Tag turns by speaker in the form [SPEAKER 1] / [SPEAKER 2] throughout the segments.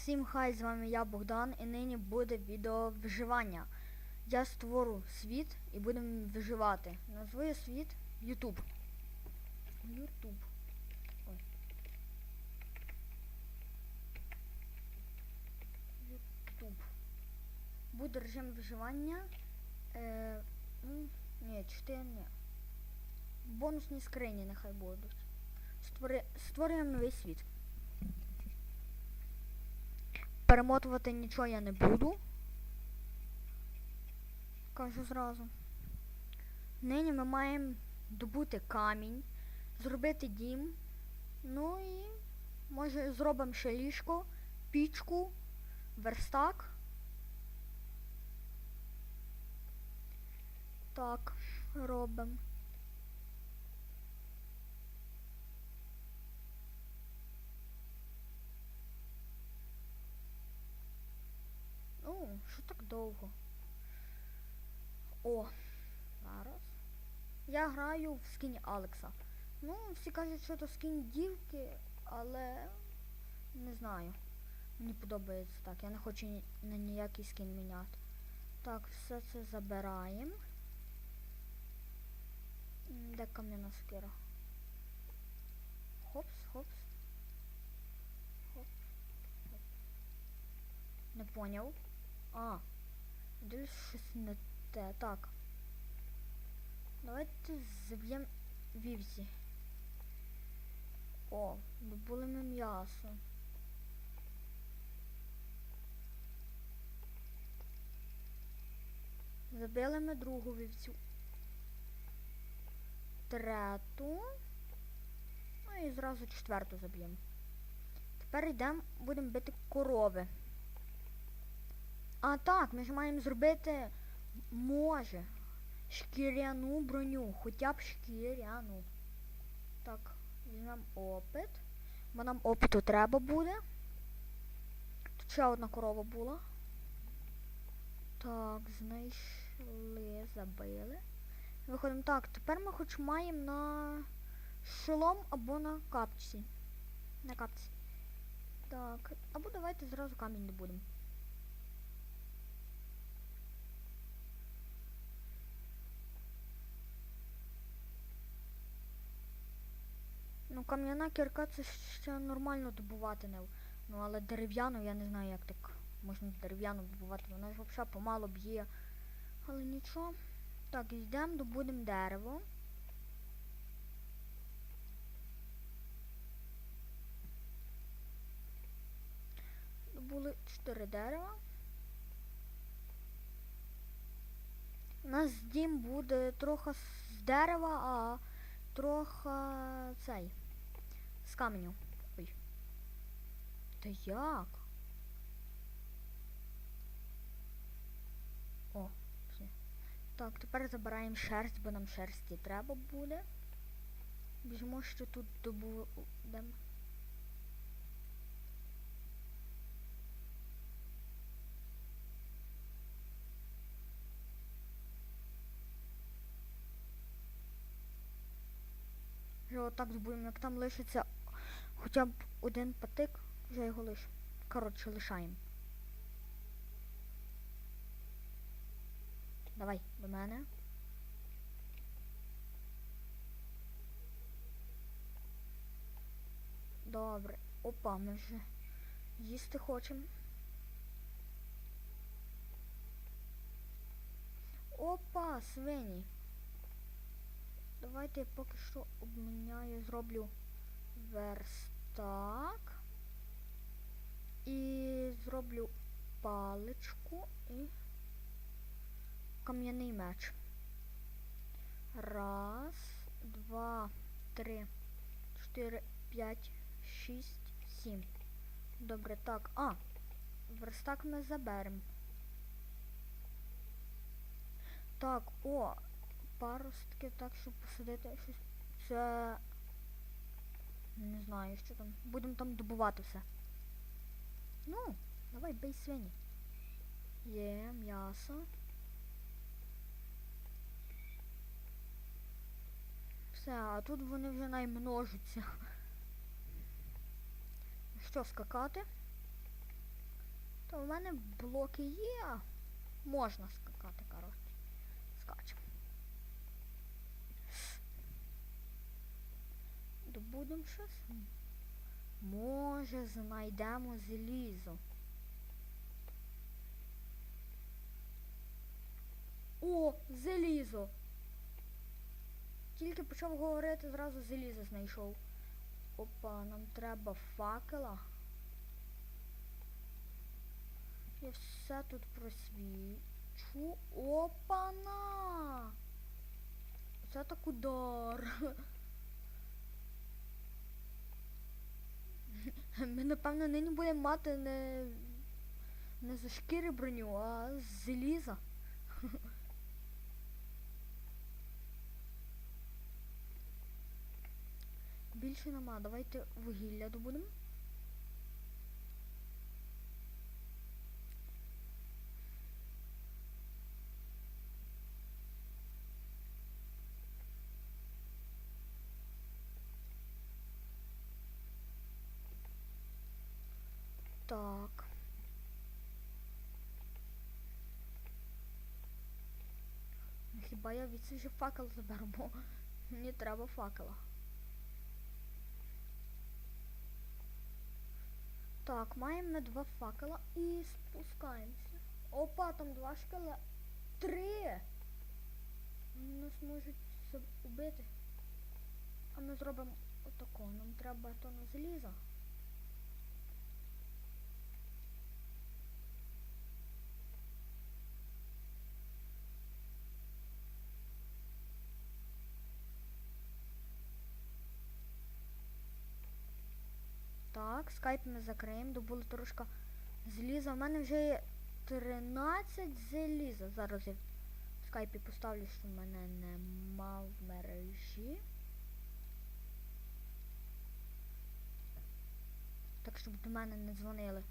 [SPEAKER 1] Всім хай, з вами я Богдан і нині буде відео виживання. Я створю світ і будемо виживати. Назву світ YouTube. YouTube. Ой. YouTube. Буде режим виживання. Е, ну, ні, 4 ні. Бонусні скрині нехай будуть. Створи... Створюємо новий світ. Перемотувати нічого я не буду. Кажу зразу. Нині ми маємо добути камінь, зробити дім. Ну і може зробимо ще ліжко, пічку, верстак. Так, робимо. Ну, що так довго? О, зараз. Я граю в скіні Алекса. Ну, всі кажуть, що то скін дівки, але не знаю. Мені подобається так. Я не хочу ні, на ніякий скін міняти. Так, все це забираємо. Де кам'яна сокира? Хопс, хопс. Хоп. хоп. Не поняв. А, дивлюсь щось не те. Так. Давайте заб'ємо вівці. О, добули ми м'ясо. Забили ми другу вівцю. Трету. Ну і зразу четверту заб'ємо. Тепер йдемо, будемо бити корови. А так, ми ж маємо зробити може шкіряну броню, хоча б шкіряну. Так, візьмемо опит. Бо нам опиту треба буде. Тут ще одна корова була. Так, знайшли, забили. Виходимо. Так, тепер ми хоч маємо на шолом або на капці. На капці. Так, або давайте зразу камінь не Ну, кам'яна кірка це ще нормально добувати не. Ну, але дерев'яну я не знаю, як так можна дерев'яну добувати. Вона ж взагалі помало б'є. Але нічого. Так, йдемо, добудемо дерево. Добули 4 дерева. У нас дім буде трохи з дерева, а трохи цей. З каменю. Ой. Та як? О, все. Так, тепер забираємо шерсть, бо нам шерсті треба буде. Біжимо ще тут добудемо. Вже отак збудемо, як там лишиться хоча б один патик, вже його лиш. Коротше, лишаємо. Давай, до мене. Добре. Опа, ми вже їсти хочемо. Опа, свині. Давайте я поки що обміняю, зроблю верстак. І зроблю паличку і кам'яний меч. Раз, два, три, чотири, п'ять, шість, сім. Добре, так. А, верстак ми заберемо. Так, о, паростки так, щоб посадити щось. Це. Не знаю, що там. Будемо там добувати все. Ну, давай бей свині. Є, м'ясо. Все, а тут вони вже наймножаться. Що, скакати? То в мене блоки є. Можна скакати, коротше. Скачемо. Добудемо щось. Може, знайдемо залізо. О, залізо! Тільки почав говорити, зразу залізо знайшов. Опа, нам треба факела. Я все тут просвічу. Опана! Це так удар. Ми, напевно, нині будемо мати не, не за шкіри броню, а з заліза. Більше нема. Давайте вугілля добудемо. Так. Ну, Хіба я від же факел заберу, бо мені треба факела. Так, маємо ми два факела і спускаємося. Опа, там два шкала. Три! Нас можуть убити. А ми зробимо отако. Нам треба тонну заліза. Так, скайп ми закриємо, добули трошки зліза. У мене вже є 13 заліза. Зараз я в скайпі поставлю, що в мене нема в мережі. Так, щоб до мене не дзвонили.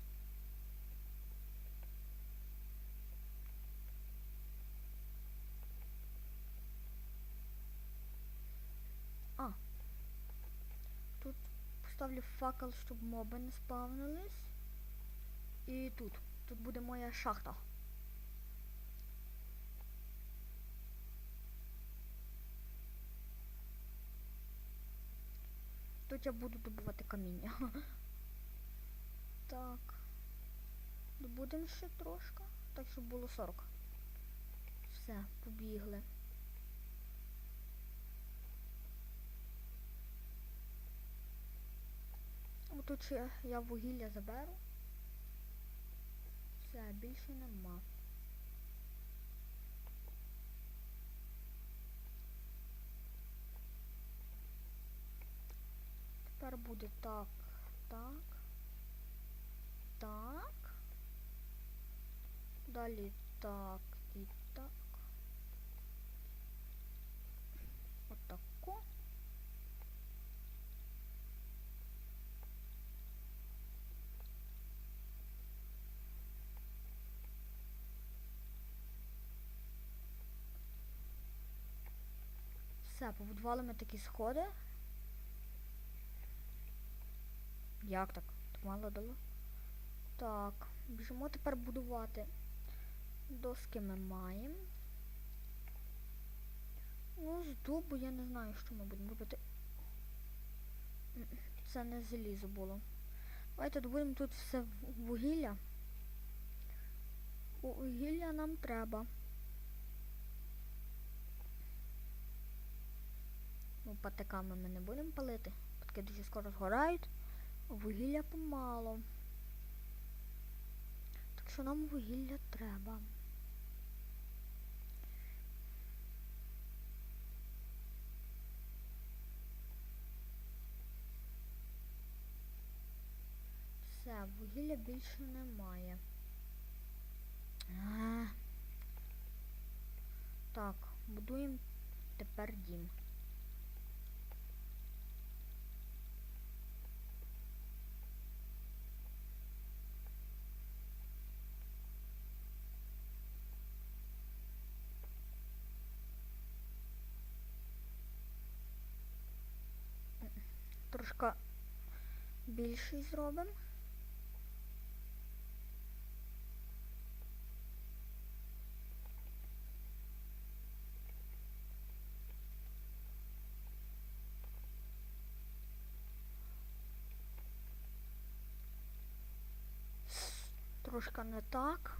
[SPEAKER 1] А. Тут поставлю факел, щоб моби не спавнились. І тут. Тут буде моя шахта. Тут я буду добувати каміння. Так. Добудемо ще трошки. Так, щоб було 40. Все, побігли. Отут ще я вугілля заберу. Все, більше нема. Тепер буде так, так, так. Далі так. Отако. Все, побудували ми такі сходи. Як так? Так мало дало? Так, біжимо тепер будувати. Доски ми маємо. Ну, з дубу я не знаю, що ми будемо робити. Це не залізо було. Давайте добудемо тут все вугілля. Вугілля нам треба. Ну, патиками ми не будемо палити. Патики дуже скоро згорають. Вугілля помало. Так що нам вугілля треба. Все, вугілля більше немає. Так, будуємо тепер дім. трошки більший зробимо. Трошки не так.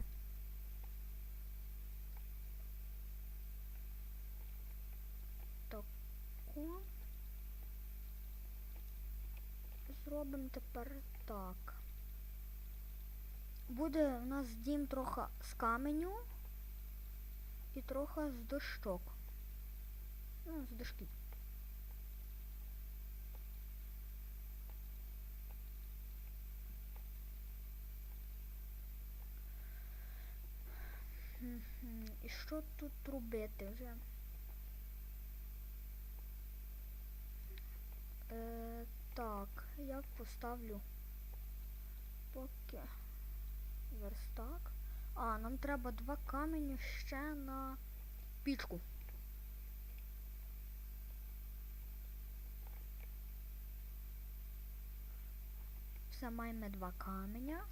[SPEAKER 1] Зробимо тепер так. Буде у нас дім трохи з каменю і трохи з дощок. Ну, з дошки. І що тут робити вже? Е, так, я поставлю поки верстак. А, нам треба два камені ще на пічку. Все маємо два каменя.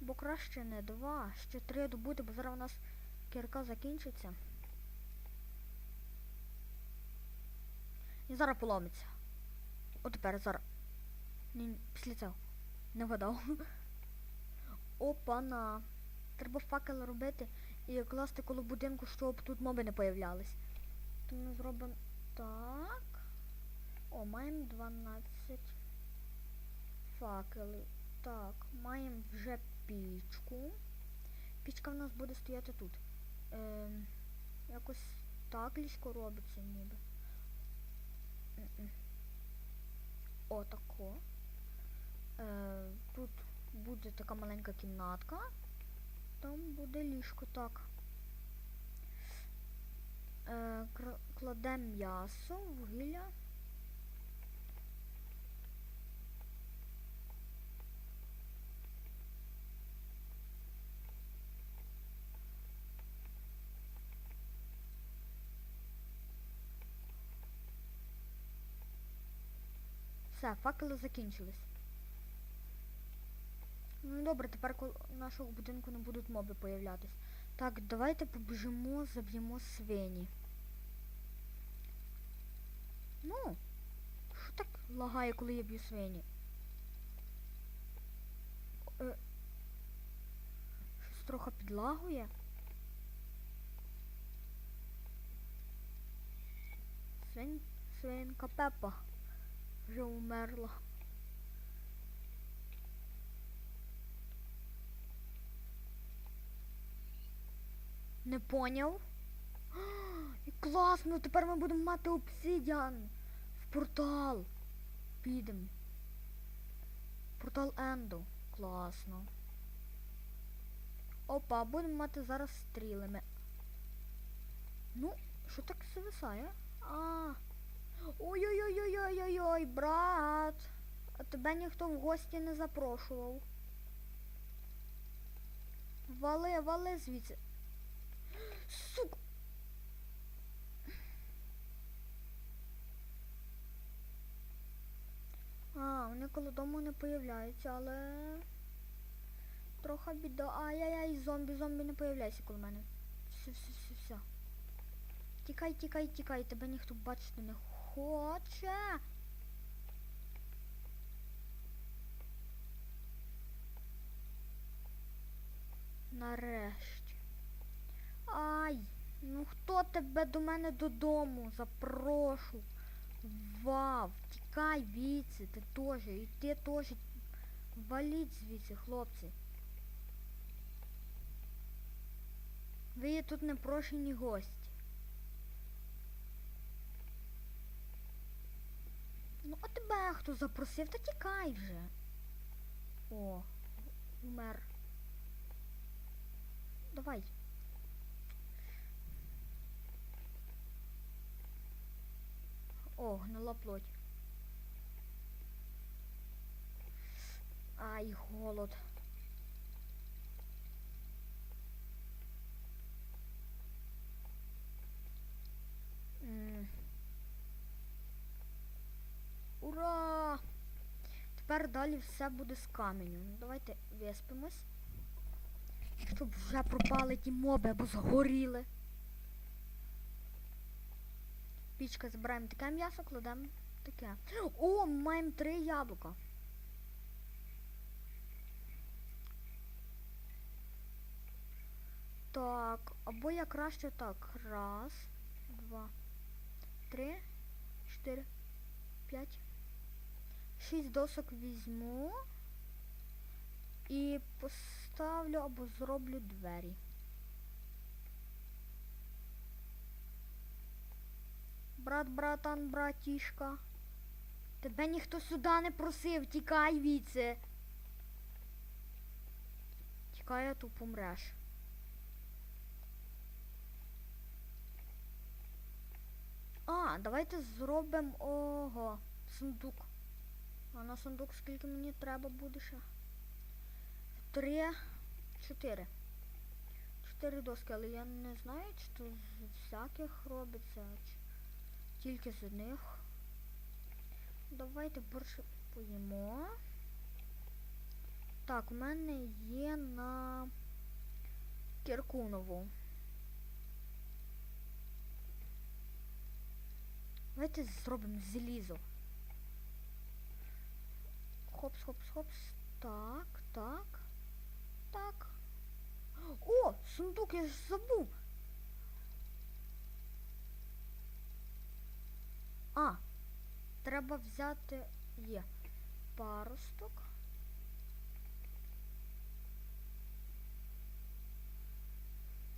[SPEAKER 1] Бо краще не два, ще три добути, бо зараз у нас кірка закінчиться. І зараз поломиться. От тепер зараз. Ні, після цього. Не вгадав. Опана. Треба факел робити і класти коло будинку, щоб тут моби не появлялись. То ми зробимо так. О, маємо 12 факелів. Так, маємо вже пічку. Пічка в нас буде стояти тут. Ем, якось так ліжко робиться ніби. Отако. Е, тут буде така маленька кімнатка. Там буде ліжко, так. Е, кладемо м'ясо, вугілля. Все, факели закінчились. Ну добре, тепер коло нашого будинку не будуть моби появлятись. Так, давайте побіжимо, заб'ємо свині. Ну, що так лагає, коли я б'ю свині? Е, щось трохи підлагує. Свин, свинка Пепа вже умерла. Не поняв? А, класно, тепер ми будемо мати обсидіан в портал. Підемо. Портал Ендо. Класно. Опа, будемо мати зараз стріли. Ми... Ну, що так зависає? А. Ой-ой-ой-ой-ой-ой, брат. А тебе ніхто в гості не запрошував. Вали, вали звідси. Сука. А, вони коло дому не появляються, але... Трохи біда. Ай-яй-яй, зомбі, зомбі не появляйся коло мене. Все, все, все, все. Тікай, тікай, тікай, тебе ніхто бачити не хоче. Нарешті. Ай, ну хто тебе до мене додому? Запрошу. Вау, тікай віці, ти теж, і ти теж. Валіть звідси, хлопці. Ви є тут непрошені гості. Ну, а тебе хто запросив, та тікай вже. О, умер. Давай. О, гнула плоть. Ай, голод. далі все буде з каменю. Ну, Давайте виспимось. Щоб вже пропали ті моби або згоріли. Пічка збираємо таке м'ясо, кладемо таке. О, ми маємо три яблука. Так, або я краще так. Раз, два, три, чотири, п'ять. Шість досок візьму і поставлю або зроблю двері. Брат, братан, братішка. Тебе ніхто сюди не просив, тікай віце. Тікай, а то помреш. А, давайте зробимо ого, сундук. А на сундук скільки мені треба буде ще? Три, чотири. Чотири доски, але я не знаю, чи то з всяких робиться, чи тільки з одних. Давайте перше поїмо. Так, у мене є на кірку нову. Давайте зробимо залізо. Хопс, хопс, хопс. Так, так. Так. О, сундук, я ж забув. А, треба взяти є паросток.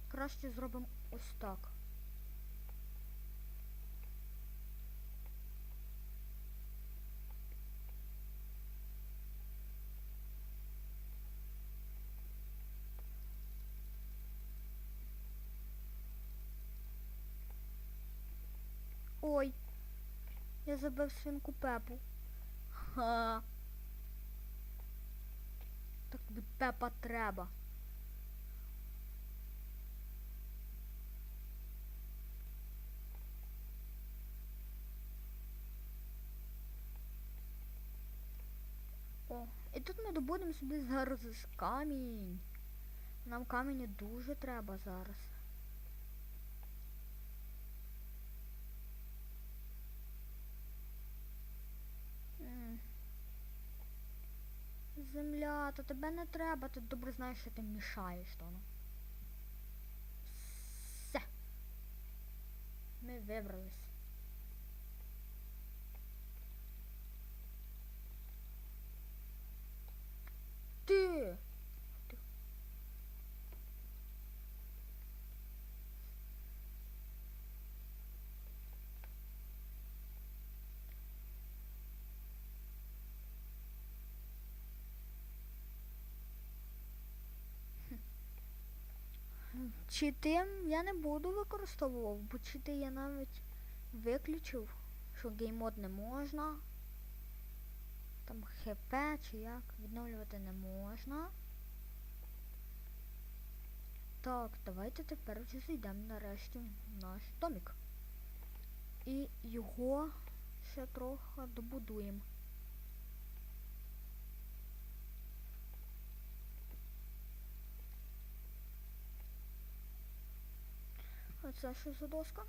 [SPEAKER 1] Краще зробимо ось так. Ой, я забив свинку Пепу. Ха. Так тобі Пепа треба. О, і тут ми добудемо собі зараз камінь. Нам камінь дуже треба зараз. Земля, то тебе не треба, ти добре знаєш, що ти мішаєш тону. Все. Ми вибрались. Ти! Ти. Чити я не буду використовував, бо чити я навіть виключив, що геймод не можна. Там ХП чи як відновлювати не можна. Так, давайте тепер вже зайдемо нарешті в наш домик. І його ще трохи добудуємо. Це що за доска?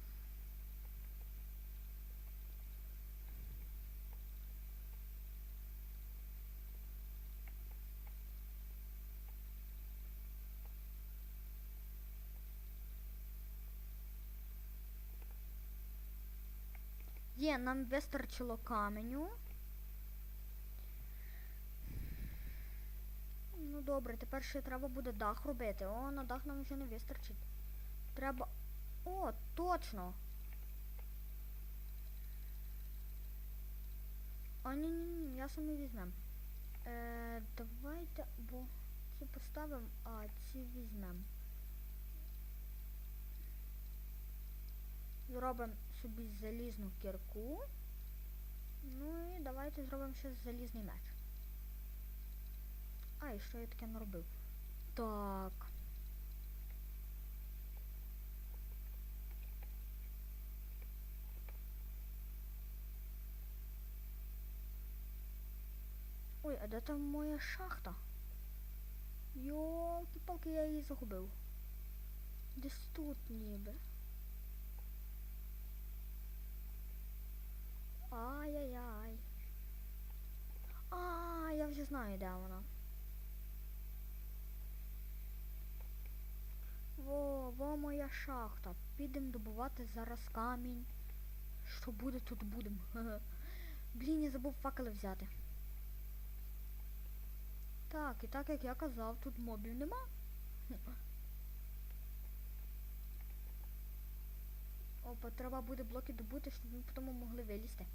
[SPEAKER 1] Є, нам вистачило каменю. Ну добре, тепер ще треба буде дах робити. О, на дах нам вже не вистачить. Треба... О, точно! А ні, ні, ні, м'ясо ми візьмемо. Е, давайте, бо ці поставимо, а ці візьмемо. Зробимо собі залізну кірку. Ну і давайте зробимо ще залізний меч. А, і що я таке наробив? Так. Ой, а де там моя шахта? Йолки-палки, я її загубив. Десь тут ніби. Ай-яй-яй. А, я вже знаю, де вона. Во, во моя шахта. Підемо добувати зараз камінь. Що буде, тут будемо. Блін, я забув факели взяти. Так, і так як я казав, тут мобів нема. Опа, треба буде блоки добути, щоб ми потім могли вилізти.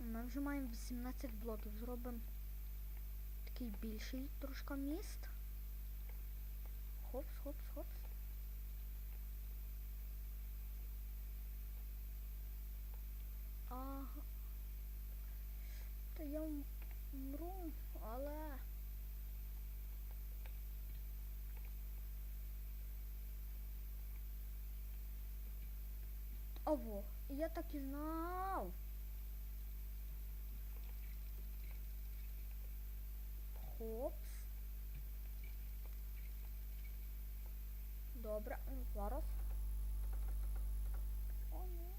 [SPEAKER 1] Ми вже маємо 18 блоків. Зробимо такий більший трошки міст. Хопс, хопс, хопс. Та я м- мру, але. Аво, я так і знав. Хопс. Добре, ну, зараз. О, ні.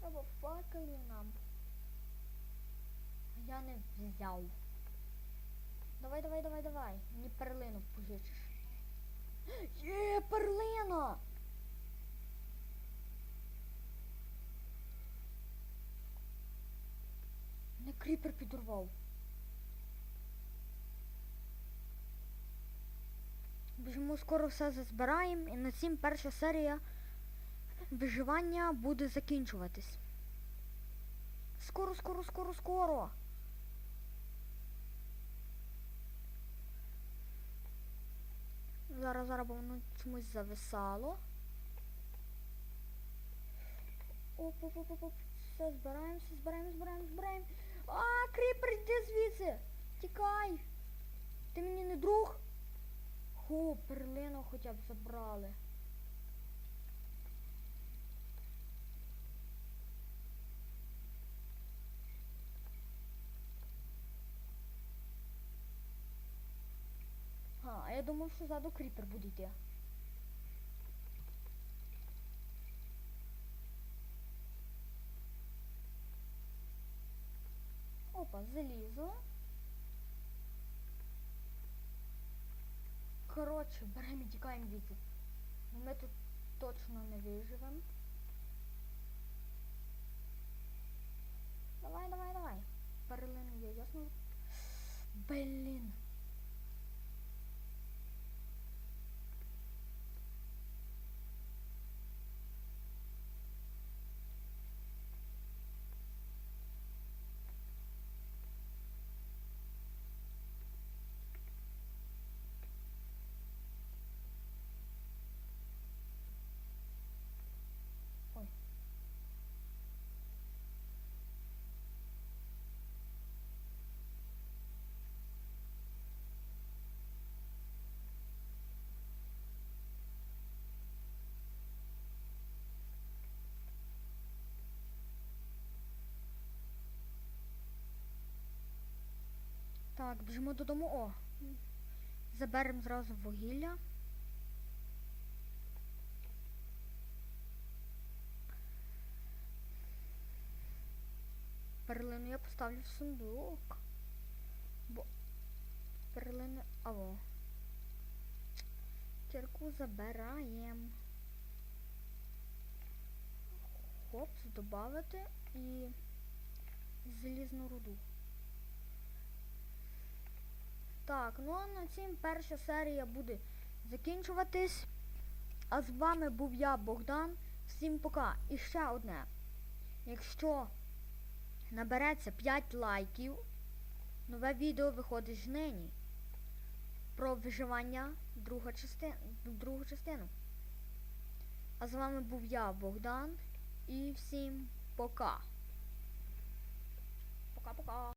[SPEAKER 1] Треба факели нам. Я не взяв. Давай, давай, давай, давай. Мені перлину пожичиш. Є, перлина! Не кріпер підорвав. Біжимо скоро все зазбираємо і на цім перша серія виживання буде закінчуватись. Скоро, скоро, скоро, скоро. Зараз, зараз, бо воно чомусь зависало. Оп, оп, оп, оп, оп. Все, збираємо, все, збираємо, збираємо, збираємо. А, кріпер, йди звідси. Тікай. Ти мені не друг? Хо, перлину хоча б забрали. А, а я думав, що ззаду кріпер буде йти. Опа, залізо. Коротше, беремо і тікаємо звідси. Ми тут точно не виживемо. Давай, давай, давай. Перлини є, ясно? Блін. Ой. Так, біжимо додому. О. Заберемо зразу вугілля. Перлину я поставлю в сундук. Бо перлини... Аво. Кірку забираємо. Хопс, добавити і залізну руду. Так, ну а на цім перша серія буде закінчуватись. А з вами був я, Богдан. Всім пока. І ще одне. Якщо набереться 5 лайків, нове відео виходить нині. Про виживання друга частина, другу частину. А з вами був я, Богдан. І всім пока. Пока-пока.